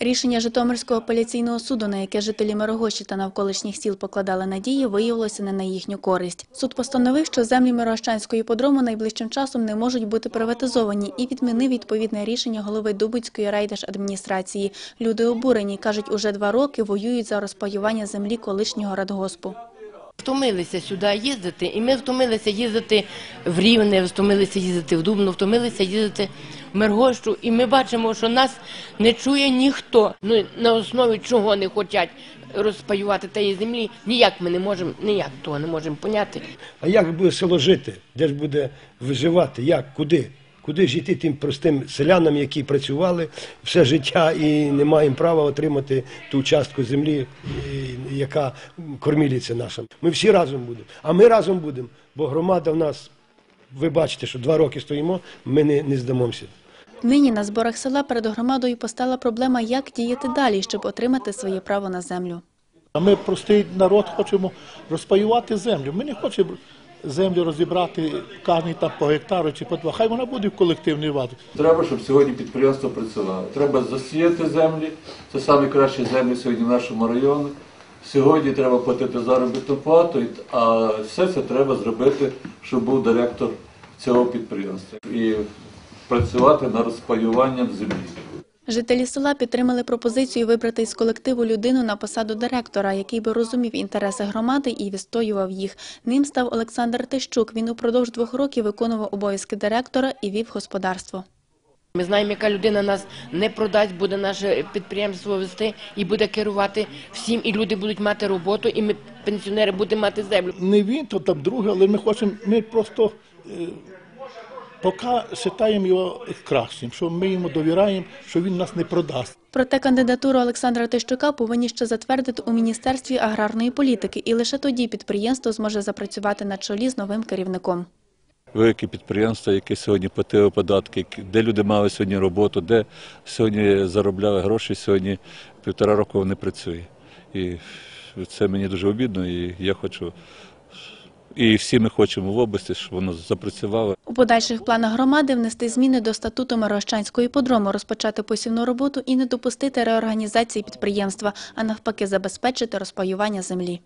Рішення Житомирського апеляційного суду, на яке жителі Мирогощі та навколишніх сіл покладали надії, виявилося не на їхню користь. Суд постановив, що землі Мирогощанської подрому найближчим часом не можуть бути приватизовані і відмінив відповідне рішення голови Дубицької райдержадміністрації. Люди обурені, кажуть, уже два роки воюють за розпаювання землі колишнього радгоспу. Втомилися сюди їздити, і ми втомилися їздити в Рівне, втомилися їздити в Дубно, втомилися їздити в Мергощу, і ми бачимо, що нас не чує ніхто. Ну на основі чого не хочуть розпаювати тієї землі, ніяк ми не можемо, ніяк того не можемо поняти. А як буде село жити? Де ж буде виживати? Як? Куди? Куди ж йти тим простим селянам, які працювали все життя і не маємо права отримати ту частку землі, яка корміліця наша. Ми всі разом будемо. А ми разом будемо, бо громада в нас, ви бачите, що два роки стоїмо, ми не, не здамося. Нині на зборах села перед громадою постала проблема, як діяти далі, щоб отримати своє право на землю. А ми простий народ хочемо розпаювати землю. Ми не хочемо землю розібрати кожний там по гектару чи по два. Хай вона буде в колективній владі. Треба, щоб сьогодні підприємство працювало. Треба засіяти землі. Це найкращі землі сьогодні в нашому районі. Сьогодні треба платити заробітну плату, а все це треба зробити, щоб був директор цього підприємства і працювати над розпаюванням землі. Жителі села підтримали пропозицію вибрати із колективу людину на посаду директора, який би розумів інтереси громади і відстоював їх. Ним став Олександр Тищук. Він упродовж двох років виконував обов'язки директора і вів господарство. Ми знаємо, яка людина нас не продасть, буде наше підприємство вести і буде керувати всім, і люди будуть мати роботу, і ми, пенсіонери, будемо мати землю. Не він, то там другий, але ми хочемо, ми просто е, поки вважаємо його кращим, що ми йому довіряємо, що він нас не продасть. Проте кандидатуру Олександра Тищука повинні ще затвердити у Міністерстві аграрної політики, і лише тоді підприємство зможе запрацювати на чолі з новим керівником. велике підприємство, яке сьогодні платило податки, де люди мали сьогодні роботу, де сьогодні заробляли гроші, сьогодні півтора року не працює. І це мені дуже обідно, і я хочу, і всі ми хочемо в області, щоб воно запрацювало. У подальших планах громади внести зміни до статуту Мирощанської подрому, розпочати посівну роботу і не допустити реорганізації підприємства, а навпаки забезпечити розпаювання землі.